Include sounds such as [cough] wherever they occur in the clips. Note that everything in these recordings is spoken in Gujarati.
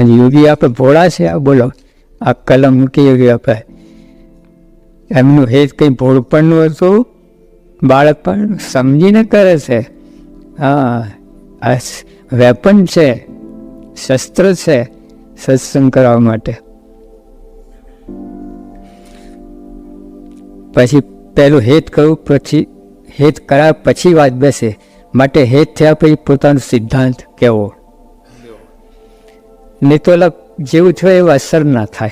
અને યોગી આપણે ભોળા છે, આ બોલો, આ કલમ મૂકી યોગી આપણે એમનું હેત કંઈ ભોળપણનું હતું, બાળક પણ સમજીને કરે છે. હા, આ વેપન છે, શસ્ત્ર છે, સત્સંગ કરવા માટે. પછી પહેલું હેત કરવું પછી, હેત કરાય પછી વાત બેસે. માટે હેત થયા પછી પોતાનો સિદ્ધાંત કહેવો નહીં તો ઓલા જેવું થયું એવું અસર ના થાય.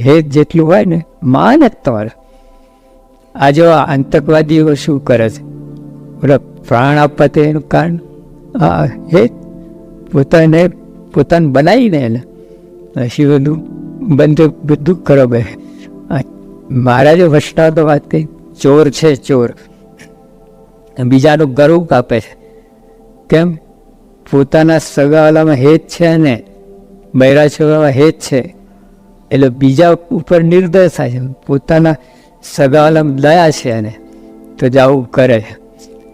હેત જેટલું હોય ને માન જ તમારે આ જો આતંકવાદીઓ શું કરે છે? ઓલા પ્રાણ આપવા તે એનું કારણ? હા? હેત પોતાને પોતાને બનાવીને એને. પછી બધું બંધ બધું કરો બે. મારા જે વસતા તો વાત કહી ચોર છે ચોર. બીજાનું ગરું કાપે છે. કેમ? પોતાના સગાવાલામાં હેત છે અને બૈરા છોકરામાં હેત છે, એટલે બીજા ઉપર નિર્દય થાય છે. પોતાના સગાવાલામાં દયા છે અને તો જવું કરે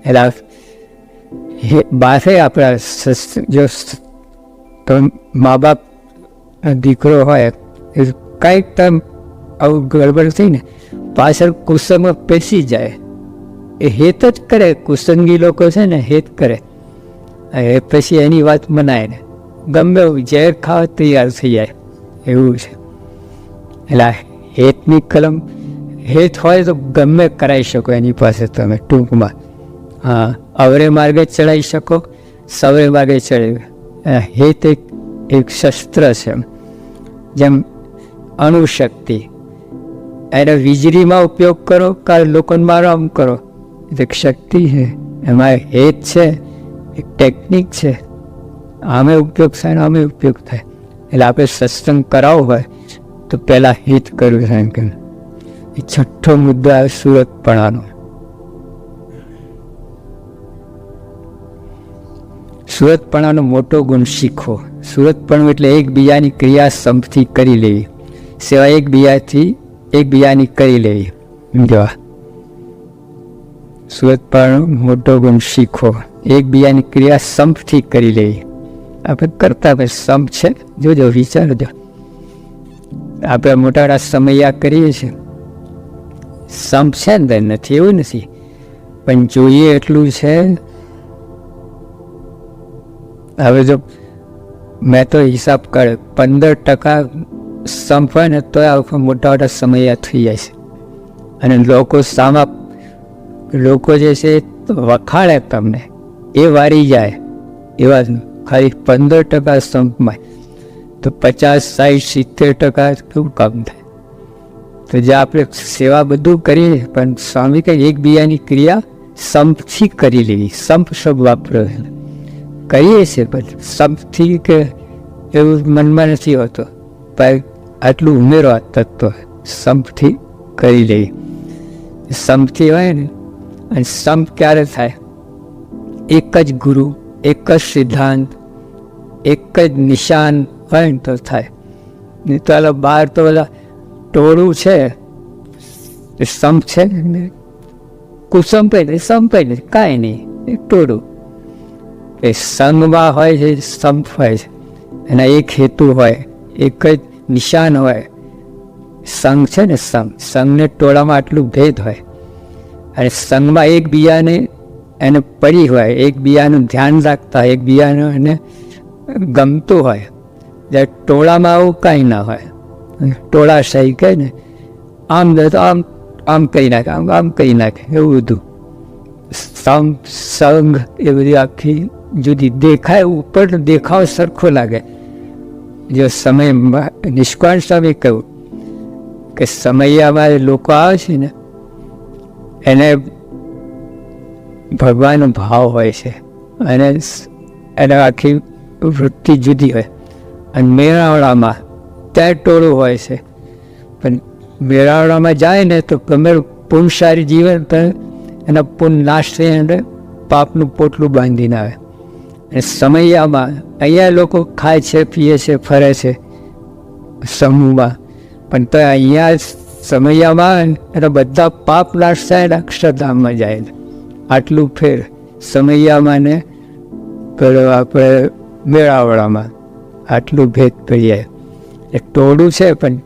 એટલે બાસે આપણા જો તો મા બાપ દીકરો હોય, એ કાંઈક તમ આવું ગડબડ થઈ ને પાછળ કુસંગમાં પેસી જાય. એ હેત જ કરે, કુસંગી લોકો છે ને હેત કરે. એ પછી એની વાત મનાય ને ગમે એવું ઝેર ખાવા તૈયાર થઈ જાય. એવું છે. એટલે હેતની કલમ, હેત હોય તો ગમે કરાવી શકો એની પાસે તમે ટૂંકમાં. હા, અવરે માર્ગે ચડાવી શકો, સવરે માર્ગે ચડાવી હેત એક એક શસ્ત્ર છે જેમ અણુશક્તિ. એને વીજળીમાં ઉપયોગ કરો, કાલ લોકોને મારો આમ કરો. એક શક્તિ છે. એમાં હેત છે. એક ટેકનિક છે. આમે ઉપયોગ થાય ને આમે ઉપયોગ થાય. એટલે આપણે સત્સંગ કરાવવો હોય, તો પહેલાં હિત કરવું થાય કે એ છઠ્ઠો મુદ્દો આવે સુરતપણાનો. સુરતપણાનો મોટો ગુણ શીખો. સુરતપણું એટલે એકબીજાની ક્રિયા સંપથી કરી લેવી. સેવા એકબીજાથી એકબીજાની કરી લેવી. સમજવા પણ મોટો ગુણ શીખો. એકબીજાની ક્રિયા સંપથી કરી લેવી આપણે કરતા ભાઈ સંપ છે જોજો વિચારજો આપણે મોટા મોટા સમય કરીએ છીએ. સંપ છે ને નથી, એવું નથી. પણ જોઈએ એટલું છે. હવે જો મેં તો હિસાબ કર, પંદર ટકા સંપ હોય ને, તો આ મોટા મોટા સમય થઈ જાય છે. અને લોકો સામા લોકો જે છે વખાડે તમને. એ વારી જાય. એવા ખાલી પંદર ટકા સંપમાં તો પચાસ સાઠ સિત્તેર ટકા કેવું કામ થાય? તો જે આપણે સેવા બધું કરીએ, પણ સ્વામી કંઈ એકબીજાની ક્રિયા સંપથી કરી લેવી. સંપ શબ્દ વાપરો કરીએ છીએ પણ સંપથી કે એવું મનમાં નથી હોતો. પણ આટલું ઉમેરો આ તત્વ, સંપથી કરી લેવી. સંપથી હોય ને અને સંપ ક્યારે થાય? એક જ ગુરુ, એક જ સિદ્ધાંત, એક જ નિશાન હોય ને તો થાય. નહીં તો એટલે બહાર તો બધા ટોળું છે. એ સંપ છે કુસંપે નહીં, સંપે નહીં, કાંઈ નહીં એક ટોળું. એ સંઘમાં હોય છે, સંપ હોય છે. એના એક હેતુ હોય, એક જ નિશાન હોય. સંઘ છે ને સંઘ સંઘને ટોળામાં આટલું ભેદ હોય. અને સંઘમાં એકબીજાને એને પડી હોય એકબીજાનું ધ્યાન રાખતા હોય એકબીજાનું એને ગમતું હોય. જ્યારે ટોળામાં આવું કાંઈ ના હોય. ટોળા સહી કહે ને, આમ તો આમ આમ કરી નાખે, આમ આમ કરી નાખે. એવું બધું. સંઘ સંઘ એ બધી આખી જુદી દેખાય, ઉપર દેખાવ સરખો લાગે. જો સમય નિષ્કાળ સ્વામી કહ્યું કે સમયમાં લોકો આવે છે ને એને ભગવાનનો ભાવ હોય છે. અને એને આખી વૃત્તિ જુદી હોય. અને મેળાવડામાં ત્યાં ટોળું હોય છે. પણ મેળાવડામાં જાય ને તો ગમે પુનસારી જીવન પણ એના પુન નાશ થઈ અને પાપનું પોટલું બાંધીને આવે. અને સમયામાં અહીંયા લોકો ખાય છે, પીએ છે, ફરે છે સમૂહમાં. પણ તો અહીંયા સમયામાં એના બધા પાપ નાશ થાય ને અક્ષરધામમાં જાય આટલું ફેર સમયામાં ને પેલો આપણે મેળાવડામાં આટલું ભેદ પડી જાય એક ટોળું છે પણ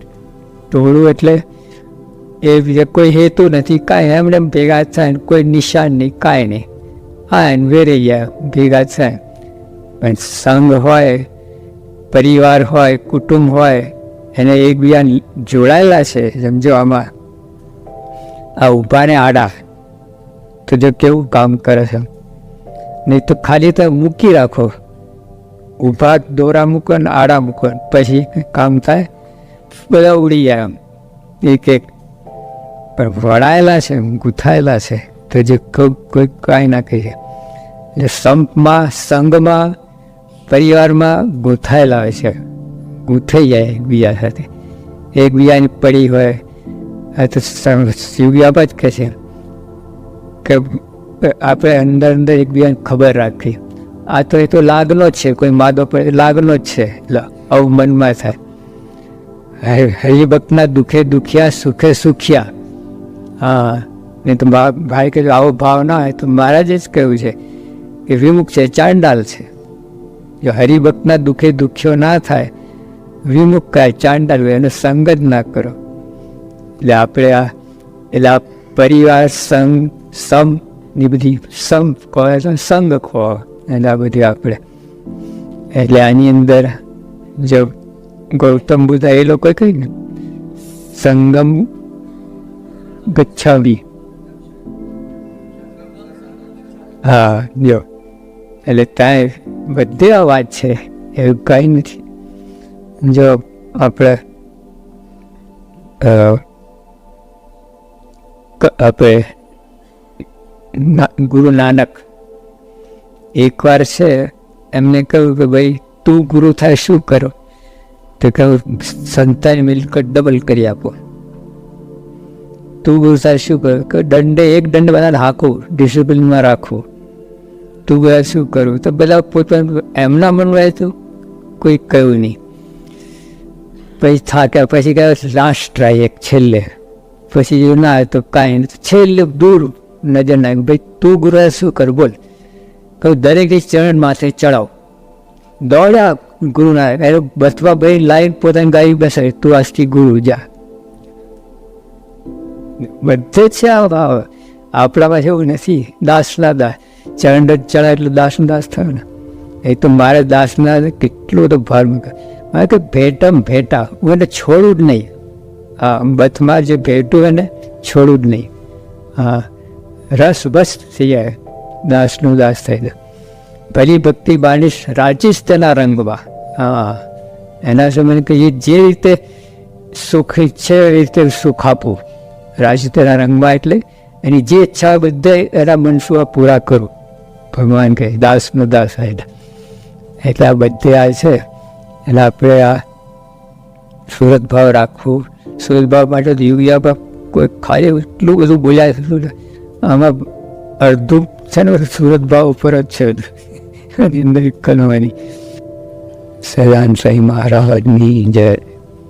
ટોળું એટલે એ બીજે કોઈ હેતુ નથી, કાંઈ એમને ભેગા થાય કોઈ નિશાન નહીં, કાંઈ નહીં. હા, એને વેરી ગયા ભેગા થાય. પણ સંઘ હોય, પરિવાર હોય, કુટુંબ હોય એને એકબીજા જોડાયેલા છે, સમજો આમાં. આ ઊભા ને આડા. તો જો કેવું કામ કરે છે. નહીં તો ખાલી તો મૂકી રાખો. ઊભા દોરા મૂકો ને આડા મૂકો પછી કામ થાય. બધા ઉડી જાય આમ. એક એક. પણ વળાયેલા છે, ગૂંથાયેલા છે. તો જે કોઈ કોઈ ના કહી એટલે સંપમાં, સંઘમાં, પરિવારમાં ગૂંથાયેલા હોય છે. ગૂંથાઈ જાય એકબીજા સાથે. એકબીજાની પડી હોય, આ તો શિવયાબ જ કહે છે કે આપણે અંદર અંદર એકબીજાને ખબર રાખી આ તો એ તો લાગનો જ છે, કોઈ માદો પડે લાગનો જ છે. આવું મનમાં થાય. હરિભક્તના દુઃખે દુખ્યા, સુખે સુખ્યા. હા નહીં તો ભાઈ કે આવો ભાવ ના હોય તો મહારાજે જ કહ્યું છે કે વિમુખ છે, ચાંડાલ છે. જો હરિભક્તના દુઃખે દુખ્યો ના થાય વિમુખ કાય ચાંડાલ હોય, એનો સંગ જ ના કરો. એટલે આપણે આ, એટલે આ પરિવાર સંઘ સમની બધી સમ કહો તો સંગ કહો એટલે આ બધી આપણે, એટલે આની અંદર જો ગૌતમ બુદ્ધા એ લોકો કહીને સંગમ ગચ્છામી હા જો એટલે ત્યાં બધે આ વાત છે, એવું કંઈ નથી. જો આપણે આપણે ગુરુ નાનક એકવાર છે, એમને કહ્યું કે ભાઈ, તું ગુરુ થાય શું કરો? તો કહ્યું, સંતાની મિલકત ડબલ કરી આપો. તું ગુરુ થાય શું કરો? કે દંડે, એક દંડ બધા હાંકવું ડિસિપ્લિનમાં રાખવું તું બધા શું કરવું તો બધા પોતાનું એમના મનમાં હતું કોઈ કહ્યું નહીં. પછી થાક્યા, પછી ગયો લાસ્ટ ટ્રાય એક છેલ્લે. પછી જો ના તો કાંઈ નહીં. છેલ્લે દૂર નજર નાખ. ભાઈ, તું ગુરુ શું કર બોલ. કહું, દરેક ચરણ માથે ચડાવ. દોડ્યા ગુરુના એને બસવા ભાઈ, લાઈન પોતાની ગાડી બેસાડી. તું આજથી ગુરુ જા. બધે જ છે આપણામાં એવું નથી. દાસના દાસ ચરણ જ ચડાય એટલે દાસનો દાસ થયો ને. એ તો મારે દાસના કેટલો બધો ભાર મૂકે મારે કે ભેટમ ભેટા હું એને છોડું જ નહીં. હા બથમાં જે ભેટું એને છોડું જ નહીં. હા, રસ બસ થઈ જાય, દાસનું દાસ થઈ જાય. ભલી ભક્તિ બાણીશ રાજીશ તેના રંગમાં. હા, એના સમય કે જે રીતે સુખ ઈચ્છે એ રીતે સુખ આપવું રાજી તેના રંગમાં એટલે એની જે ઈચ્છા બધે એના મનસુઆ પૂરા કરું. ભગવાન કહે, દાસનો દાસ એટલે આ બધે આ છે. એટલે આપણે આ સુરત ભાવ રાખવું. સુરત ભાવ માટે તો યુગિયા કોઈ ખાલી એટલું બધું બોલાય એટલું. આમાં અડધું છે ને સુરત ભાવ ઉપર જ છે. [laughs] અંદર કલવાની સદાન સાઈ મહારાજની જય.